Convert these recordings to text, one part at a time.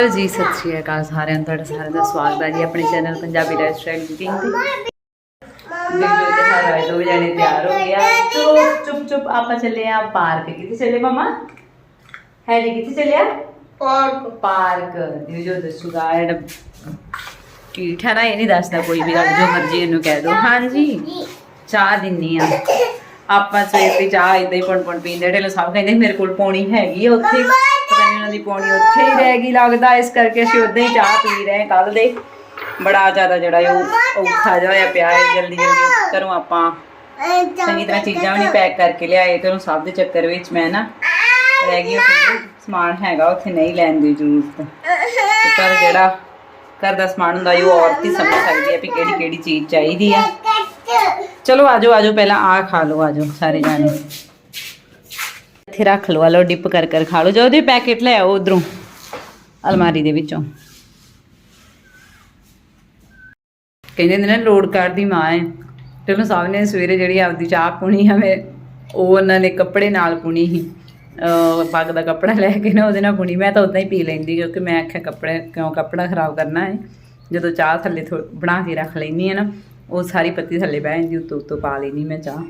ਜੀ ਸਤਿ ਸ਼੍ਰੀ ਅਕਾਲ ਸਾਰਿਆਂ ਨੂੰ ਤੁਹਾਡਾ ਸਾਰਿਆਂ ਦਾ ਸਵਾਗਤ ਹੈ ਜੀ ਆਪਣੇ ਚੈਨਲ ਪੰਜਾਬੀ ਲਾਈਫਸਟਾਈਲ ਕੁਕਿੰਗ ਤੇ। ਵੀਡੀਓ ਤੇ ਆਏ ਦੋ ਜਣੇ ਤਿਆਰ ਹੋ ਗਿਆ ਚੁੱਪ ਚੁੱਪ ਚੁੱਪ ਆਪਾਂ ਚੱਲੇ ਆ ਪਾਰਕ। ਕਿੱਥੇ ਚੱਲੇ ਮਮਾ? ਹੈ ਜੀ ਕਿੱਥੇ ਚੱਲਿਆ? ਪਾਰਕ। ਪਾਰਕ। ਵੀਡੀਓ ਦੱਸੂਗਾ ਜਿਹੜਾ ਠੀਕ ਹੈ ਨਾ ਇਹ ਨਹੀਂ ਦੱਸਦਾ ਕੋਈ ਵੀ ਗੱਲ ਜੋ ਮਰਜ਼ੀ ਇਹਨੂੰ ਕਹਿ ਦੋ। ਹਾਂਜੀ ਚਾਹ ਦਿੰਨੀ ਆ। ਆਪਾਂ ਸਵੇਰ ਦੀ ਚਾਹ ਇਦਾਂ ਹੀ ਪਣ ਪਣ ਪੀਂਦੇ ਢੇਲੋ ਸਭ ਕਹਿੰਦੇ ਮੇਰੇ ਕੋਲ ਪੌਣੀ ਹੈਗੀ ਆ ਉੱਥੇ। ਪਤਾ ਦੀ ਪੌਣੀ ਉੱਥੇ ਹੀ ਰਹਿ ਗਈ, ਲੱਗਦਾ ਇਸ ਕਰਕੇ ਅਸੀਂ ਉਦਾਂ ਹੀ ਚਾਹ ਪੀ ਰਹੇ ਕੱਲ ਦੇ। ਬੜਾ ਜ਼ਿਆਦਾ ਜਿਹੜਾ ਉਹ ਔਖਾ ਜਿਹਾ ਹੋਇਆ ਪਿਆ ਹੈ ਜਲਦੀ ਜਲਦੀ ਕਰੋ ਆਪਾਂ ਚੰਗੀ ਤਰ੍ਹਾਂ ਚੀਜ਼ਾਂ ਵੀ ਨਹੀਂ ਪੈਕ ਕਰਕੇ ਲਿਆਏ ਤੇ ਉਹਨੂੰ ਸਭ ਦੇ ਚੱਕਰ ਵਿੱਚ ਮੈਂ ਨਾ ਰਹਿ ਗਈ ਉੱਥੇ ਸਮਾਨ ਹੈਗਾ ਉੱਥੇ ਨਹੀਂ ਲੈਣ ਦੀ ਜ਼ਰੂਰਤ। ਪਰ ਜਿਹੜਾ ਘਰ ਦਾ ਸਮਾਨ ਹੁੰਦਾ ਉਹ ਔਰਤ ਹੀ ਸਮਝ ਸਕਦੀ ਹੈ ਵੀ ਕਿਹੜੀ ਕਿਹੜੀ ਚੀਜ਼ ਚਾਹੀਦੀ ਆ ਚਲੋ ਆਜੋ ਆਜੋ, ਪਹਿਲਾਂ ਆ ਖਾ ਲਓ, ਆਜੋ ਸਾਰੇ ਜਾਣੇ। ਇੱਥੇ ਰੱਖ ਲਓ ਲਓ ਡਿਪ ਕਰ ਕਰ ਖਾ ਲਓ। ਜੋ ਉਹਦੇ ਪੈਕੇਟ ਲੈ ਆਓ ਉਧਰੋਂ, ਅਲਮਾਰੀ ਦੇ ਵਿੱਚੋਂ। ਕਹਿੰਦੇ ਨੇ ਨਾ ਲੋਡ ਕਾਰ ਦੀ ਮਾਂ ਹੈ ਤੇ ਉਹਨੂੰ ਸਾਹਿਬ ਨੇ ਸਵੇਰੇ ਜਿਹੜੀ ਆਪਦੀ ਚਾਹ ਪੁਣੀ ਹਵੇਂ ਉਹ ਉਹਨਾਂ ਨੇ ਕੱਪੜੇ ਨਾਲ ਪੁਣੀ ਸੀ। ਅਹ ਪੱਗ ਦਾ ਕੱਪੜਾ ਲੈ ਕੇ ਨਾ ਉਹਦੇ ਨਾਲ ਪੁਣੀ। ਮੈਂ ਤਾਂ ਉਦਾਂ ਹੀ ਪੀ ਲੈਂਦੀ, ਕਿਉਂਕਿ ਮੈਂ ਆਖਿਆ ਕੱਪੜੇ, ਕਿਉਂ ਕੱਪੜਾ ਖਰਾਬ ਕਰਨਾ ਹੈ ਜਦੋਂ ਚਾਹ ਥੱਲੇ ਬਣਾ ਕੇ ਰੱਖ ਲੈਂਦੀ ਹੈ ਨਾ, ਉਹ ਸਾਰੀ ਪੱਤੀ ਥੱਲੇ ਬਹਿ ਜਾਂਦੀ ਉੱਤੋਂ ਉੱਤੋਂ ਪਾ ਲੈਂਦੀ ਮੈਂ ਚਾਹ।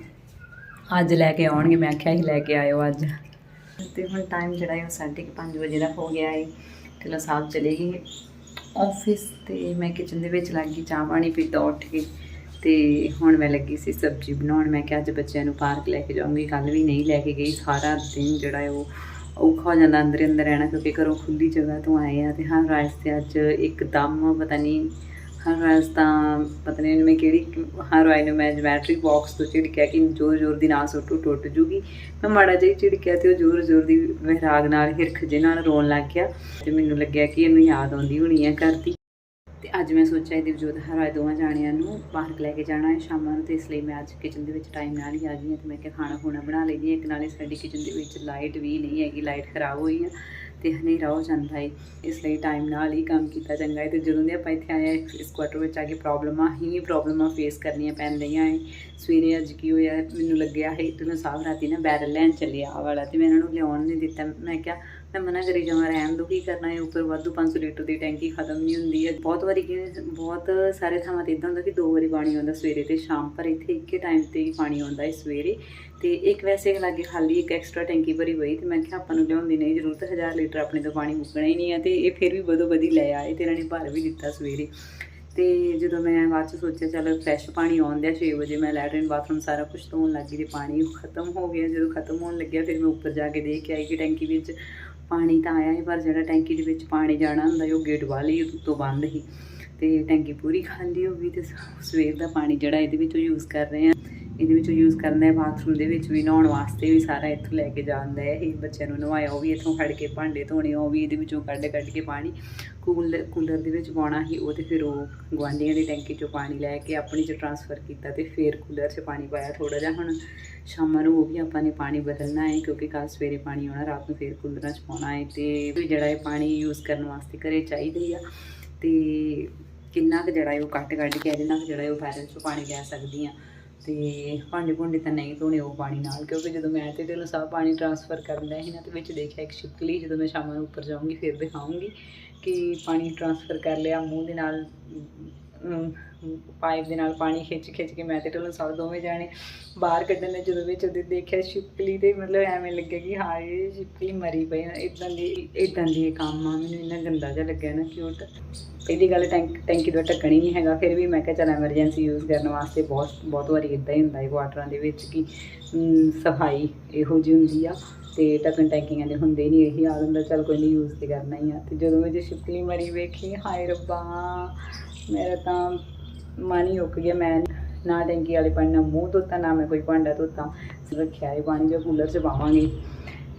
ਅੱਜ ਲੈ ਕੇ ਆਉਣਗੇ, ਮੈਂ ਆਖਿਆ ਹੀ ਲੈ ਕੇ ਆਇਓ ਅੱਜ। ਤੇ ਹੁਣ ਟਾਈਮ ਜਿਹੜਾ ਹੈ ਉਹ ਸਾਢੇ ਕੁ ਪੰਜ ਵਜੇ ਦਾ ਹੋ ਗਿਆ ਹੈ ਤੇ ਸਾਹਿਬ ਚਲੇ ਗਏ। ਆਫਿਸ ਤੇ ਮੈਂ ਕਿਚਨ ਦੇ ਵਿੱਚ ਲੱਗ ਗਈ, ਚਾਹ ਪਾਣੀ ਪੀਤਾ ਉੱਠ ਕੇ, ਤੇ ਹੁਣ ਮੈਂ ਲੱਗੀ ਸੀ ਸਬਜ਼ੀ ਬਣਾਉਣ। ਮੈਂ ਕਿਹਾ ਅੱਜ ਬੱਚਿਆਂ ਨੂੰ ਪਾਰਕ ਲੈ ਕੇ ਜਾਊਂਗੀ ਕੱਲ ਵੀ ਨਹੀਂ ਲੈ ਕੇ ਗਈ, ਸਾਰਾ ਦਿਨ ਜਿਹੜਾ ਹੈ ਉਹ ਔਖਾ ਹੋ ਜਾਂਦਾ ਅੰਦਰ ਅੰਦਰ ਰਹਿਣਾ, ਕਿਉਂਕਿ ਘਰੋਂ ਖੁੱਲੀ ਜਗ੍ਹਾ ਤੋਂ ਆਏ ਆ ਤੇ ਹਰ ਰਾਤ ਤੇ ਅੱਜ ਇੱਕਦਮ ਪਤਾ ਨਹੀਂ ਹਰ ਰਾਤ ਤਾਂ ਪਤਾ ਨਹੀਂ ਮੈਂ ਕਿਹੜੀ ਹਰ ਰਾਤ ਨੂੰ ਮੈਂ ਜਮੈਟ੍ਰਿਕ ਬਾਕਸ ਤੋਂ ਝਿੜਕਿਆ ਕਿ ਜ਼ੋਰ ਜ਼ੋਰ ਦੀ ਨਾ ਸੁੱਟੂ ਟੁੱਟ ਜੂਗੀ। ਮੈਂ ਮਾੜਾ ਜਿਹਾ ਝਿੜਕਿਆ ਤੇ ਉਹ ਜ਼ੋਰ ਜ਼ੋਰ ਦੀ ਵਿਰਾਗ ਨਾਲ ਹਿਰਖ ਜੇ ਨਾਲ ਰੋਣ ਲੱਗ ਗਿਆ ਤੇ ਮੈਨੂੰ ਲੱਗਿਆ ਕਿ ਇਹਨੂੰ ਯਾਦ ਆਉਂਦੀ ਹੋਣੀ ਹੈ ਘਰ ਦੀ। ਤੇ ਅੱਜ ਮੈਂ ਸੋਚਿਆ ਇਹਦੇ ਵਜੋਦ ਹਰਾਏ ਦੋਵਾਂ ਜਾਣਿਆਂ ਨੂੰ ਪਾਰਕ ਲੈ ਕੇ ਜਾਣਾ ਹੈ ਸ਼ਾਮਾਂ ਨੂੰ ਤੇ ਇਸ ਲਈ ਮੈਂ ਅੱਜ ਕਿਚਨ ਦੇ ਵਿੱਚ ਟਾਈਮ ਨਾਲ ਹੀ ਆ ਗਈ ਹਾਂ ਤੇ ਮੈਂ ਕਿਹਾ ਖਾਣਾ ਖੁਣਾ ਬਣਾ ਲਈ ਲਈਏ। ਇੱਕ ਨਾਲੇ ਸਾਡੀ ਕਿਚਨ ਦੇ ਵਿੱਚ ਲਾਈਟ ਵੀ ਨਹੀਂ ਹੈਗੀ ਲਾਈਟ ਖਰਾਬ ਹੋਈ ਆ। ਤੇ ਹਨੇਰਾ ਹੋ ਜਾਂਦਾ ਹੈ ਇਸ ਲਈ ਟਾਈਮ ਨਾਲ ਹੀ ਕੰਮ ਕੀਤਾ ਚੰਗਾ ਹੈ ਤੇ ਜਦੋਂ ਦੇ ਆਪਾਂ ਇੱਥੇ ਆਏ ਹਾਂ, ਇਸ ਕੁਆਟਰ ਵਿੱਚ ਆ ਕੇ ਪ੍ਰੋਬਲਮਾਂ ਹੀ ਪ੍ਰੋਬਲਮਾਂ ਫੇਸ ਕਰਨੀਆਂ ਪੈਂਦੀਆਂ ਹੈ ਸਵੇਰੇ ਅੱਜ ਕੀ ਹੋਇਆ ਮੈਨੂੰ ਲੱਗਿਆ ਹੈ ਤੇ ਸਾਹ ਰਾਤੀ ਨਾ ਬੈਰਲ ਲੈਣ ਚੱਲਿਆ ਆ ਵਾਲਾ ਤੇ ਮੈਂ ਇਹਨਾਂ ਨੂੰ ਲਿਆਉਣ ਨਹੀਂ ਦਿੱਤਾ। ਮੈਂ ਕਿਹਾ ਮੈਂ ਮਨਾ ਕਰੀ ਜਾਵਾਂ, ਰਹਿਣ ਦੋ, ਕੀ ਕਰਨਾ ਹੈ? ਉੱਪਰ ਵਾਧੂ 500 ਲੀਟਰ ਦੀ ਟੈਂਕੀ ਖਤਮ ਨਹੀਂ ਹੁੰਦੀ ਹੈ। ਬਹੁਤ ਵਾਰੀ ਕੀ ਬਹੁਤ ਸਾਰੇ ਥਾਵਾਂ ਤੇ ਇਦਾਂ ਹੁੰਦਾ ਕਿ ਦੋ ਵਾਰੀ ਪਾਣੀ ਆਉਂਦਾ ਸਵੇਰੇ ਤੇ ਸ਼ਾਮ, ਪਰ ਇੱਥੇ ਇੱਕੇ ਟਾਈਮ ਤੇ ਹੀ ਪਾਣੀ ਆਉਂਦਾ ਹੈ ਸਵੇਰੇ। ਤੇ ਇੱਕ ਵੈਸੇ ਲਾਗੇ ਖਾਲੀ ਇੱਕ ਐਕਸਟਰਾ ਟੈਂਕੀ ਭਰੀ ਹੋਈ ਤੇ ਮੈਂ ਕਿਹਾ, ਆਪਾਂ ਨੂੰ ਲਿਆਉਣ ਦੀ ਨਹੀਂ ਜ਼ਰੂਰਤ 1000 ਲੀਟਰ ਆਪਣੇ ਤੋਂ ਪਾਣੀ ਮੁੱਕਣਾ ਹੀ ਨਹੀਂ ਹੈ ਤੇ ਇਹ ਫਿਰ ਵੀ ਬਦੋ ਬਦੀ ਲੈ ਆਏ ਤੇ ਇਹਨਾਂ ਨੇ ਭਰ ਵੀ ਦਿੱਤਾ ਸਵੇਰੇ। ਤੇ ਜਦੋਂ ਮੈਂ ਬਾਅਦ ਚ ਸੋਚਿਆ, ਚਲੋ ਫਰੈਸ਼ ਪਾਣੀ ਆਉਂਦਾ 6 ਵਜੇ, ਮੈਂ ਲੈਟਰਨ ਬਾਥਰੂਮ ਸਾਰਾ ਕੁਝ ਧੋਣ ਲੱਗੀ ਤੇ ਪਾਣੀ ਖਤਮ ਹੋ ਗਿਆ। ਜਦੋਂ ਖਤਮ ਹੋਣ ਲੱਗਿਆ, ਫਿਰ ਮੈਂ ਉੱਪਰ ਜਾ ਕੇ ਦੇਖ ਕੇ ਆਈ ਕਿ ਟੈਂਕੀ ਵਿੱਚ ਪਾਣੀ ਤਾਂ ਆਇਆ ਸੀ, ਪਰ ਜਿਹੜਾ ਟੈਂਕੀ ਦੇ ਵਿੱਚ ਪਾਣੀ ਜਾਣਾ ਹੁੰਦਾ ਉਹ ਗੇਟ ਵਾਲੀ ਉੱਤੋਂ ਬੰਦ ਸੀ। ਤੇ ਟੈਂਕੀ ਪੂਰੀ ਖਾਲੀ ਹੋ ਗਈ ਤੇ ਸਵੇਰ ਦਾ ਪਾਣੀ ਜਿਹੜਾ ਇਹਦੇ ਵਿੱਚੋਂ ਯੂਜ਼ ਕਰ ਰਹੇ ਆ। ਇਹਦੇ ਵਿੱਚੋਂ ਯੂਜ਼ ਕਰਨਾ ਹੈ ਬਾਥਰੂਮ ਦੇ ਵਿੱਚ ਵੀ, ਨਹਾਉਣ ਵਾਸਤੇ ਵੀ ਸਾਰਾ ਇੱਥੋਂ ਲੈ ਕੇ ਜਾਂਦਾ ਹੈ, ਇਹ ਬੱਚਿਆਂ ਨੂੰ ਨਵਾਇਆ, ਉਹ ਵੀ ਇੱਥੋਂ ਫੜ ਕੇ ਭਾਂਡੇ ਧੋਣੇ, ਉਹ ਵੀ ਇਹਦੇ ਵਿੱਚੋਂ ਕੱਢ ਕੱਢ ਕੇ ਪਾਣੀ ਕੂਲਰ ਕੂਲਰ ਦੇ ਵਿੱਚ ਪਾਉਣਾ ਸੀ, ਉਹ ਤੇ ਫਿਰ ਉਹ ਗੁਆਂਢੀਆਂ ਦੀ ਟੈਂਕੀ ਚੋਂ ਪਾਣੀ ਲੈ ਕੇ ਆਪਣੀ ਚ ਟਰਾਂਸਫਰ ਕੀਤਾ ਤੇ ਫਿਰ ਕੂਲਰ 'ਚ ਪਾਣੀ ਪਾਇਆ ਥੋੜਾ ਜਿਹਾ, ਹੁਣ ਸ਼ਾਮਾਂ ਨੂੰ ਉਹ ਵੀ ਆਪਾਂ ਨੇ ਪਾਣੀ ਬਦਲਣਾ ਹੈ, ਕਿਉਂਕਿ ਕੱਲ ਸਵੇਰੇ ਪਾਣੀ ਆਉਣਾ, ਰਾਤ ਨੂੰ ਫਿਰ ਕੂਲਰਾਂ 'ਚ ਪਾਉਣਾ ਹੈ ਤੇ ਵੀ ਜਿਹੜਾ ਇਹ ਪਾਣੀ ਯੂਜ਼ ਕਰਨ ਵਾਸਤੇ ਘਰੇ ਚਾਹੀਦਾ ਹੀ ਆ ਤੇ ਕਿੰਨਾ ਕੁ ਜਿਹੜਾ ਹੈ ਉਹ ਕੱਟ ਕੱਢ ਕੇ, ਇਹਦੇ ਨਾਲ ਜਿਹੜਾ ਉਹ ਬੈਰਲ 'ਚੋਂ ਪਾਣੀ ਲੈ ਸਕਦੀ ਆ ਤੇ ਭਾਂਡੇ ਭੁੰਡੇ ਤਾਂ ਨਹੀਂ ਧੋਣੇ ਉਹ ਪਾਣੀ ਨਾਲ, ਕਿਉਂਕਿ ਜਦੋਂ ਮੈਂ ਤੇ ਦਿਲੋਂ ਸਭ ਪਾਣੀ ਟਰਾਂਸਫਰ ਕਰਦਾ ਸੀ ਨਾ, ਤੇ ਵਿੱਚ ਦੇਖਿਆ ਇੱਕ ਛਿਪਕਲੀ, ਜਦੋਂ ਮੈਂ ਸ਼ਾਮਾਂ ਨੂੰ ਉੱਪਰ ਜਾਊਂਗੀ, ਫਿਰ ਦਿਖਾਉਂਗੀ ਕਿ ਪਾਣੀ ਟਰਾਂਸਫਰ ਕਰ ਲਿਆ ਮੂੰਹ ਦੇ ਨਾਲ ਪਾਈਪ ਦੇ ਨਾਲ ਪਾਣੀ ਖਿੱਚ ਖਿੱਚ ਕੇ ਮੈਂ ਤੇ ਢੋਲਨ ਸਭ ਦੋਵੇਂ ਜਾਣੇ ਬਾਹਰ ਕੱਢਣ ਦੇ ਜਦੋਂ ਵਿੱਚ ਉਹਦੇ ਦੇਖਿਆ ਛਿਪਕਲੀ ਤੇ ਮਤਲਬ ਐਵੇਂ ਲੱਗਿਆ ਕਿ ਹਾਏ ਛਿਪਕਲੀ ਮਰੀ ਪਈ ਆ। ਇਦਾਂ ਦੀ ਇਦਾਂ ਦੀ ਇਹ ਕੰਮ ਆ, ਮੈਨੂੰ ਇੰਨਾ ਗੰਦਾ ਜਿਹਾ ਲੱਗਿਆ ਨਾ ਕਿਊਟ ਇਹਦੀ ਗੱਲ ਟੈਂਕ, ਟੈਂਕੀ ਦਾ ਢੱਕਣ ਹੀ ਨਹੀਂ ਹੈਗਾ। ਫਿਰ ਵੀ ਮੈਂ ਕਿਹਾ ਚਲ ਐਮਰਜੈਂਸੀ ਯੂਜ਼ ਕਰਨ ਵਾਸਤੇ ਬਹੁਤ ਬਹੁਤ ਵਾਰੀ ਇਦਾਂ ਹੀ ਹੁੰਦਾ ਹੈ ਵਾਟਰਾਂ ਦੇ ਵਿੱਚ ਕਿ ਸਫ਼ਾਈ ਇਹੋ ਜਿਹੀ ਹੁੰਦੀ ਆ ਤੇ ਢੱਕਣ ਟੈਂਕੀਆਂ ਦੇ ਹੁੰਦੇ ਨਹੀਂ ਇਹੀ ਆ ਹੁੰਦਾ, ਚਲ ਕੋਈ ਨਹੀਂ ਯੂਜ਼ ਤੇ ਕਰਨਾ ਹੀ ਆ। ਤੇ ਜਦੋਂ ਮੈਂ ਜੇ ਛਿਪਕਲੀ ਮਰੀ ਵੇਖੀ, ਹਾਏ ਰੱਬਾ ਮੇਰਾ ਤਾਂ ਮਨ ਹੀ ਉੱਕ ਗਿਆ, ਮੈਂ ਨਾ ਟੈਂਕੀ ਵਾਲੇ ਪਾਣੀ ਨਾਲ ਮੂੰਹ ਧੋਤਾ, ਨਾ ਮੈਂ ਕੋਈ ਭਾਂਡਾ ਧੋਤਾ ਰੱਖਿਆ ਹੈ ਪਾਣੀ ਜੋ ਕੂਲਰ 'ਚ ਪਾਵਾਂਗੀ।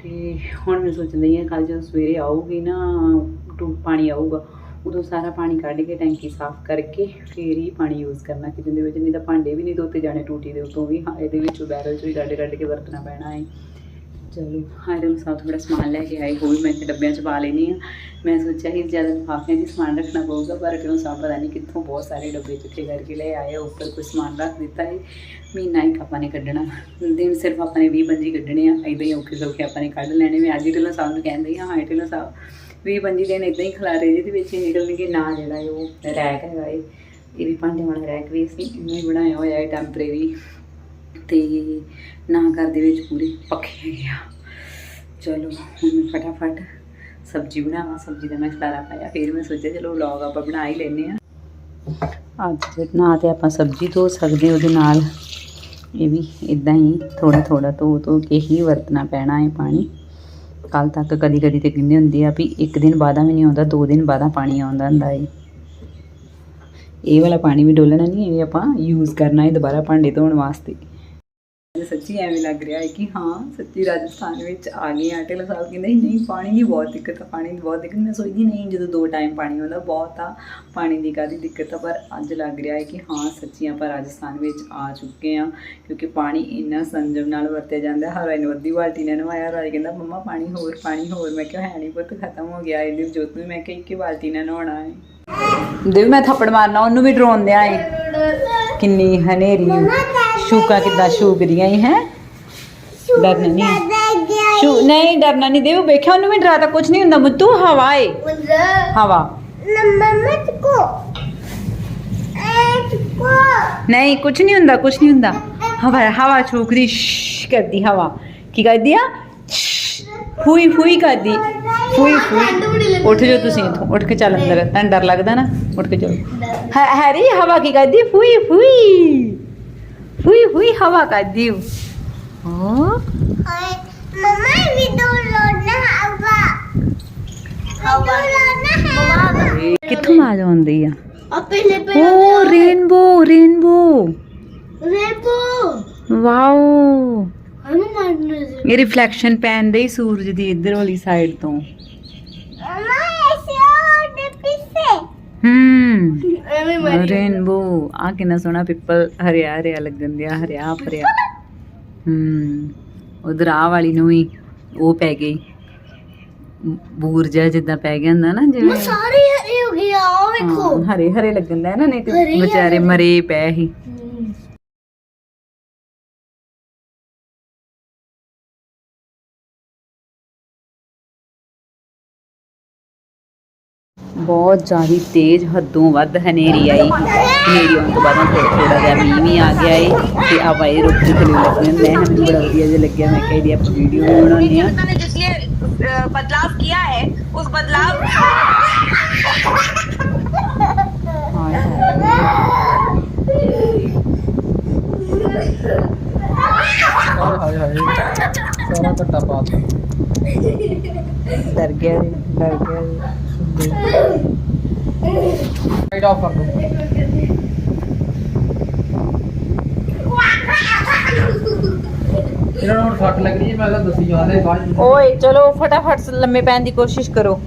ਤੇ ਹੁਣ ਮੈਂ ਸੋਚਣ ਸੋਚਦੀ ਹਾਂ ਕੱਲ ਜਦੋਂ ਸਵੇਰੇ ਆਊਗੀ ਨਾ ਟੂ ਪਾਣੀ ਆਊਗਾ, ਉਦੋਂ ਸਾਰਾ ਪਾਣੀ ਕੱਢ ਕੇ ਟੈਂਕੀ ਸਾਫ਼ ਕਰਕੇ ਫੇਰ ਹੀ ਪਾਣੀ ਯੂਜ਼ ਕਰਨਾ ਕਿ ਦੇ ਵਿੱਚ, ਨਹੀਂ ਤਾਂ ਭਾਂਡੇ ਵੀ ਨਹੀਂ ਧੋਤੇ ਜਾਣੇ ਟੂਟੀ ਦੇ ਉੱਤੋਂ ਵੀ, ਹਾਂ, ਇਹਦੇ ਵਿੱਚੋਂ ਬੈਰਲ 'ਚੋਂ ਹੀ ਕੱਢ ਕੱਢ ਕੇ ਵਰਤਣਾ ਪੈਣਾ ਹੈ। ਚਲੋ ਹਾਂ ਮੈਂ ਸਾਥ ਥੋੜਾ ਸਮਾਨ ਲੈ ਕੇ ਆਏ ਉਹ ਵੀ ਮੈਂ ਇੱਥੇ ਡੱਬਿਆਂ 'ਚ ਪਾ ਲੈਣੀ ਆ ਮੈਂ ਸੋਚਿਆ ਸੀ ਜ਼ਿਆਦਾ ਲਿਫਾਫਿਆਂ 'ਚ ਸਮਾਨ ਰੱਖਣਾ ਪਊਗਾ, ਪਰ ਕਿਉਂ ਸਾਹਿਬ ਪਤਾ ਨਹੀਂ ਕਿੱਥੋਂ ਬਹੁਤ ਸਾਰੇ ਡੱਬੇ ਇਕੱਠੇ ਕਰਕੇ ਲੈ ਆਏ, ਉੱਪਰ ਕੋਈ ਸਮਾਨ ਰੱਖ ਦਿੱਤਾ ਹੈ ਮਹੀਨਾ ਹੀ ਆਪਾਂ ਨੇ ਕੱਢਣਾ। ਦਿਨ ਸਿਰਫ ਆਪਾਂ ਨੇ 20 25 ਕੱਢਣੇ ਆ ਇਦਾਂ ਹੀ ਔਖੇ ਸੌਖੇ ਆਪਾਂ ਨੇ ਕੱਢ ਲੈਣੇ। ਮੈਂ ਅੱਜ ਹੀ ਢਿੱਲੋਂ ਸਾਹਿਬ ਨੂੰ ਕਹਿੰਦੇ ਹਾਂ ਹਾਂ ਢਿੱਲੋਂ ਸਾਹਿਬ, ਵੀਹ ਪੰਜੀ ਦਿਨ ਇਦਾਂ ਹੀ ਖਲਾਰੇ ਜਿਹਦੇ ਵਿੱਚ ਹੀ ਨਿਕਲਣਗੇ, ਨਾ ਜਿਹੜਾ ਹੈ ਉਹ ਰੈਕ ਹੈਗਾ ਏ, ਇਹ ਵੀ ਭਾਂਡੇ ਵਾਲਾ ਰੈਕ ਵੀ ਅਸੀਂ ਇਹਨੂੰ ਹੀ ਬਣਾਇਆ ਹੋਇਆ ਹੈ ਟੈਂਪਰੇਰੀ ਤੇ ਨਾ ਘਰ ਦੇ ਵਿੱਚ ਪੂਰੇ ਪੱਖੇ ਹੈਗੇ ਆ। ਚਲੋ, ਹੁਣ ਮੈਂ ਫਟਾਫਟ ਸਬਜ਼ੀ ਬਣਾਵਾਂ। ਸਬਜ਼ੀ ਦਾ ਮੈਂ ਖਲਾਰਾ ਪਾਇਆ। ਫਿਰ ਮੈਂ ਸੋਚਿਆ, ਚਲੋ ਵਲੌਗ ਆਪਾਂ ਬਣਾ ਹੀ ਲੈਨੇ ਆ ਅੱਜ ਨਾ ਤੇ ਆਪਾਂ ਸਬਜ਼ੀ ਧੋ ਸਕਦੇ ਉਹਦੇ ਨਾਲ। ਇਹ ਵੀ ਇਦਾਂ ਹੀ ਥੋੜਾ ਥੋੜਾ ਧੋ ਧੋ ਕੇ ਹੀ ਵਰਤਣਾ ਪੈਣਾ ਹੈ ਪਾਣੀ। ਕੱਲ ਤੱਕ ਕਦੀ ਕਦੀ ਤੇ ਕਹਿੰਦੇ ਹੁੰਦੇ ਆ ਵੀ ਇੱਕ ਦਿਨ ਬਾਅਦਾ ਵੀ ਨਹੀਂ ਆਉਂਦਾ, ਦੋ ਦਿਨ ਬਾਅਦਾ ਪਾਣੀ ਆਉਂਦਾ ਹੁੰਦਾ ਏ। ਇਹ ਵਾਲਾ ਪਾਣੀ ਵੀ ਡੋਲਣਾ ਨਹੀਂ, ਇਹ ਆਪਾਂ ਯੂਜ਼ ਕਰਨਾ ਹੈ ਦੁਬਾਰਾ ਭਾਂਡੇ ਧੋਣ ਵਾਸਤੇ। ਸੱਚੀ ਐਵੇਂ ਲੱਗ ਰਿਹਾ ਹੈ ਕਿ ਹਾਂ, ਸੱਚੀ ਰਾਜਸਥਾਨ ਵਿੱਚ ਆ ਗਏ ਆ ਟੇਲਰ ਸਾਹਿਬ ਕਹਿੰਦੇ, ਨਹੀਂ ਪਾਣੀ ਦੀ ਬਹੁਤ ਦਿੱਕਤ ਆ, ਪਾਣੀ ਦੀ ਬਹੁਤ ਦਿੱਕਤ ਮੈਂ ਸੋਚਦੀ, ਨਹੀਂ, ਜਦੋਂ ਦੋ ਟਾਈਮ ਪਾਣੀ ਆਉਂਦਾ, ਬਹੁਤ ਆ, ਪਾਣੀ ਦੀ ਕਾਹਦੀ ਦਿੱਕਤ ਆ? ਪਰ ਅੱਜ ਲੱਗ ਰਿਹਾ ਹੈ ਕਿ ਹਾਂ, ਸੱਚੀ ਆਪਾਂ ਰਾਜਸਥਾਨ ਵਿੱਚ ਆ ਚੁੱਕੇ ਆ, ਕਿਉਂਕਿ ਪਾਣੀ ਇੰਨਾ ਸੰਜਮ ਨਾਲ ਵਰਤਿਆ ਜਾਂਦਾ ਹਰ ਵਾਰ ਅੱਧੀ ਬਾਲਟੀ ਨੇ ਨਵਾਇਆ ਰਾਜ ਕਹਿੰਦਾ, ਮੰਮਾ, ਪਾਣੀ ਹੋਰ ਪਾਣੀ ਹੋਰ। ਮੈਂ ਕਿਹਾ ਹੈ ਨਹੀਂ ਪੁੱਤ, ਖਤਮ ਹੋ ਗਿਆ, ਇਹਦੀ ਜੋਤ ਨੂੰ ਮੈਂ ਕਿਹਾ, ਇੱਕ ਬਾਲਟੀ ਨਾਲ ਨਹਾਉਣਾ ਹੈ। ਦੇਵ, ਮੈਂ ਥੱਪੜ ਮਾਰਨਾ, ਉਹਨੂੰ ਵੀ ਡਰਾਉਣ ਦਿਆ ਏ ਕਿੰਨੀ ਹਨੇਰੀ ਸ਼ੂਕਾ ਕਿੱਦਾਂ ਸ਼ੂਕ ਰਹੀਆਂ ਹੀ ਹੈ? ਡਰਨਾ ਨਹੀਂ। ਸ਼ੂ ਨਹੀਂ ਡਰਨਾ ਨਹੀਂ ਦੇਵ ਵੇਖਿਆ ਉਹਨੂੰ ਵੀ ਡਰਾਤਾ ਕੁਝ ਨਹੀਂ ਹੁੰਦਾ। ਮੁੱਤੂ ਹਵਾ ਏ। ਹਵਾ। ਨਹੀਂ ਕੁਝ ਨਹੀਂ ਹੁੰਦਾ ਕੁਝ ਨਹੀਂ ਹੁੰਦਾ। ਹਵਾ ਹਵਾ ਛੂਕਦੀ ਸ਼ਸ਼ ਕਰਦੀ ਹਵਾ। ਕੀ ਕਰਦੀ ਆ? ਫੂਈ ਫੂਈ ਕਰਦੀ। ਫੂਈ ਫੂਈ। ਉੱਠ ਜਾਓ ਤੁਸੀਂ ਇੱਥੋਂ। ਉੱਠ ਕੇ ਚੱਲ ਅੰਦਰ। ਤੁਹਾਨੂੰ ਡਰ ਲੱਗਦਾ ਨਾ। ਉੱਠ ਕੇ ਚਲੋ। ਹੈ- ਹੈਰੀ ਹਵਾ ਕੀ ਕਰਦੀ? ਫੂਈ ਫੂਈ। ਫੂਈ ਫੂਈ ਹਵਾ ਕਰਦੀ ਹਾਂ ਕਿੱਥੋਂ ਆਵਾਜ਼ ਆਉਂਦੀ ਆ ਓ ਰੇਨਬੋ ਰੇਨਬੋ ਵਾਓ ਇਹ ਰਿਫਲੈਕਸ਼ਨ ਪੈਂਦੇ ਹੀ ਸੂਰਜ ਦੀ ਇੱਧਰ ਵਾਲੀ ਸਾਈਡ ਤੋਂ ਹੂੰ। ਰੇਨਬੋ ਆ ਕਿੰਨਾ ਸੋਹਣਾ ਪਿੱਪਲ ਹਰਿਆ ਹਰਿਆ ਲੱਗਣ ਦਿਆ ਹਰਿਆ ਭਰਿਆ। ਹੂੰ ਉਧਰ ਆ ਵਾਲੀ ਨੂੰ ਹੀ ਉਹ ਪੈ ਗਈ। ਬੂਰ ਜਿਹਾ ਜਿੱਦਾਂ ਪੈ ਗਿਆ ਹੁੰਦਾ ਨਾ ਜਿਵੇਂ। ਸਾਰੇ ਹਰੇ ਹੋ ਗਏ ਆ ਵੇਖੋ। ਹਾਂ, ਹਰੇ ਹਰੇ ਲੱਗਣ ਦਾ ਨਾ ਨਹੀਂ ਤੇ ਵਿਚਾਰੇ ਮਰੇ ਪਏ ਸੀ। ਬਹੁਤ ਜ਼ਿਆਦਾ ਤੇਜ਼ ਹੱਦੋਂ ਵੱਧ ਹਨੇਰੀ ਆਈ ਹਨੇਰੀ ਆਉਣ ਤੋਂ ਬਾਅਦ ਥੋੜਾ ਥੋੜਾ ਜਿਹਾ ਮੀਂਹ ਵੀ ਆ ਗਿਆ ਏ ਤੇ ਆਪਾਂ ਇਹ ਰੁੱਖ ਦੇ ਥੱਲੇ ਲੱਗੇ ਹੁੰਦੇ ਆ ਮੈਨੂੰ ਬੜਾ ਵਧੀਆ ਜਿਹਾ ਲੱਗਿਆ ਮੈਂ ਕਿਹਾ ਇਹਦੀ ਆਪਾਂ ਵੀਡੀਓ ਵੀ ਬਣਾਉਣੀ ਆ ने जिसलिए अ, बदलाव किया है उस बदलाव ਹਾਏ ਹਾਏ ਹਾਏ ਹਾਏ ਸਾਰਾ ਘੱਟਾ ਪਾ ਦਿੱਤਾ ਡਰ ਗਿਆ ਜੀ, ਡਰ ਗਿਆ ਜੀ। ਲਾਈਟ ਆਫ ਕਰ ਦੋ ਇਹਨਾਂ ਨੂੰ ਹੁਣ ਸੱਟ ਲੱਗ ਹੈ, ਮੈਂ ਤਾਂ ਦੱਸੀ ਜਾਂਦੇ ਬਾਅਦ ਓਏ, ਚਲੋ ਫਟਾਫਟ ਲੰਮੇ ਪੈਣ ਦੀ ਕੋਸ਼ਿਸ਼ ਕਰੋ